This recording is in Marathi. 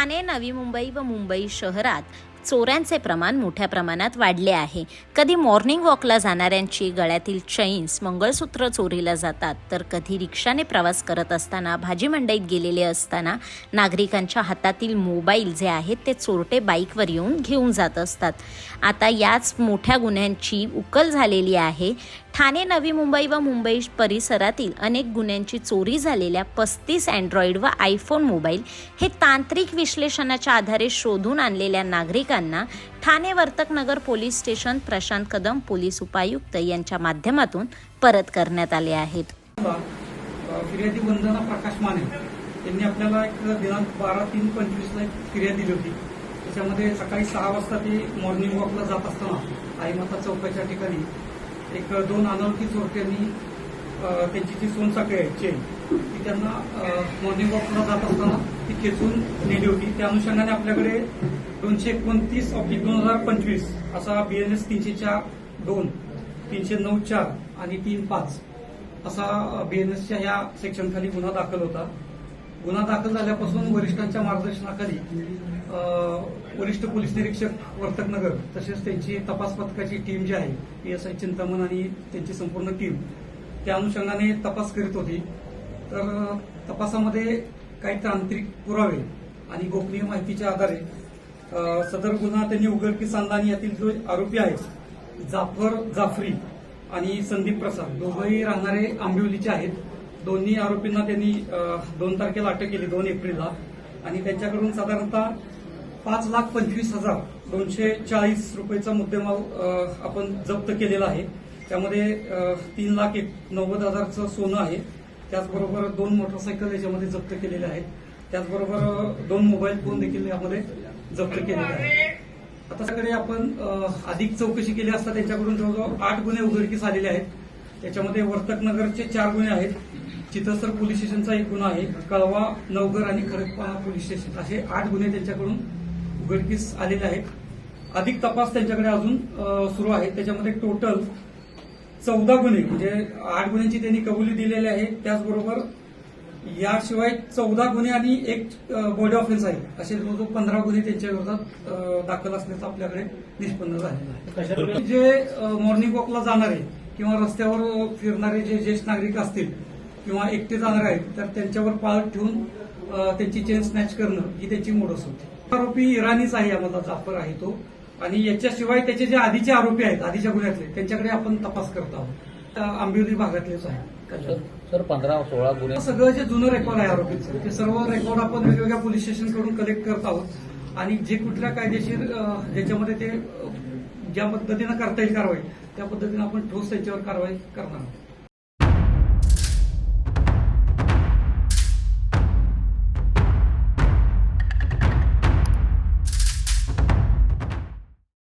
ठाणे नवी मुंबई व मुंबई शहरात चोऱ्यांचे प्रमाण मोठ्या प्रमाणात वाढले आहे. कधी मॉर्निंग वॉकला जाणाऱ्यांची गळ्यातील चैन्स मंगळसूत्र चोरीला जातात तर कधी रिक्षाने प्रवास करत असताना भाजी मंडईत गेलेले असताना नागरिकांच्या हातातील मोबाईल जे आहेत ते चोरटे बाईकवर येऊन घेऊन जात असतात. आता याच मोठ्या गुन्ह्यांची उकल झालेली आहे. ठाणे नवी मुंबई व मुंबई परिसरातील अनेक गुन्ह्यांची चोरी झालेल्या पस्तीस अँड्रॉइड व आयफोन मोबाईल हे तांत्रिक विश्लेषणाच्या आधारे शोधून आणलेल्या नागरिकांना Thane Vartaknagar police station Prashant Kadam police उपायुक्त यांच्या माध्यमातून परत करण्यात आले आहेत. फिर्यादी वंदना प्रकाश माने. यांनी आपल्याला एक दिनांक बारा तीन पंचवीसला एक फिर्याद दिली होती. त्याच्यामध्ये सकाळी सहा वाजता ती मॉर्निंग वॉकला जात असताना आईमाता चौकाच्या ठिकाणी एक दोन अनोळखी चोरट्यांनी त्यांची जी सोनसाखळी आहे चेन ती त्यांना मॉर्निंग वॉकला जात असताना ती खेचून नेली होती. त्या अनुषंगाने आपल्याकडे दोनशे एकोणतीस ऑब्लिक दोन हजार पंचवीस असा बीएनएस तीनशे चार दोन तीनशे नऊ चार आणि तीन पाच असा बीएनएसच्या या सेक्शनखाली गुन्हा दाखल होता. गुन्हा दाखल झाल्यापासून वरिष्ठांच्या मार्गदर्शनाखाली वरिष्ठ पोलीस निरीक्षक वर्तकनगर तसेच त्यांची तपास पथकाची टीम जी आहे पीएसआय एस चिंतामण आणि त्यांची संपूर्ण टीम त्या अनुषंगाने तपास करीत होती. तर तपासामध्ये काही तांत्रिक पुरावे आणि गोपनीय माहितीच्या आधारे सदर गुन्हा त्यांनी उघडकीस आणला आणि यातील जो आरोपी आहे जाफर जाफरी आणि संदीप प्रसाद दोघंही राहणारे आंबिवलीचे आहेत. दोन्ही आरोपींना त्यांनी दोन तारखेला अटक केली दोन एप्रिलला. आणि त्यांच्याकडून साधारणतः पाच लाख पंचवीस हजार दोनशे चाळीस रुपयेचा मुद्देमाल आपण जप्त केलेला आहे. त्यामध्ये तीन लाख एक नव्वद हजारचं सोनं आहे. त्याचबरोबर दोन मोटरसायकल याच्यामध्ये जप्त केलेले आहेत. त्याचबरोबर दोन मोबाईल फोन देखील यामध्ये जप्त केलेले आहेत. आता सगळे आपण अधिक चौकशी केली असता त्यांच्याकडून जवळजवळ आठ गुन्हे उघडकीस आलेले आहेत. त्याच्यामध्ये वर्तकनगरचे चार गुन्हे आहेत. चितसर पोलीस स्टेशनचा एक गुन्हा आहे. कळवा नवघर आणि खडकपाडा पोलीस स्टेशन. असे आठ गुन्हे त्यांच्याकडून उघडकीस आलेले आहेत. अधिक तपास त्यांच्याकडे अजून सुरू आहे. त्याच्यामध्ये टोटल चौदा गुन्हे म्हणजे आठ गुन्ह्यांची त्यांनी कबुली दिलेली आहे. त्याचबरोबर याशिवाय चौदा गुन्हे आणि एक बॉडी ऑफेन्स आहे. असे जवळजवळ पंधरा गुन्हे त्यांच्या विरोधात दाखल असल्याचं आपल्याकडे निष्पन्न झालेलं आहे. जे मॉर्निंग वॉकला जाणारे किंवा रस्त्यावर फिरणारे जे ज्येष्ठ नागरिक असतील किंवा एकटे जाणारे आहेत तर त्यांच्यावर पाळत ठेवून त्यांची चेन स्नॅच करणं ही त्याची मोडस होती. आरोपी इराणीच आहे यामधला जाफर आहे तो. आणि याच्याशिवाय त्याचे जे आधीचे आरोपी आहेत आधीच्या गुन्ह्यातले त्यांच्याकडे आपण तपास करत आहोत. आंबिवली भागातलेच आहे. सर पंधरा सोळा गुन्हे. सगळं जे जुनं रेकॉर्ड आहे आरोपीचं ते सर्व रेकॉर्ड आपण वेगवेगळ्या पोलीस स्टेशनकडून कलेक्ट करत आहोत. आणि जे कुठल्या कायदेशीर ज्याच्यामध्ये ते ज्या पद्धतीनं करता येईल कारवाई त्या पद्धतीनं आपण ठोस त्यांच्यावर कारवाई करणार आहोत.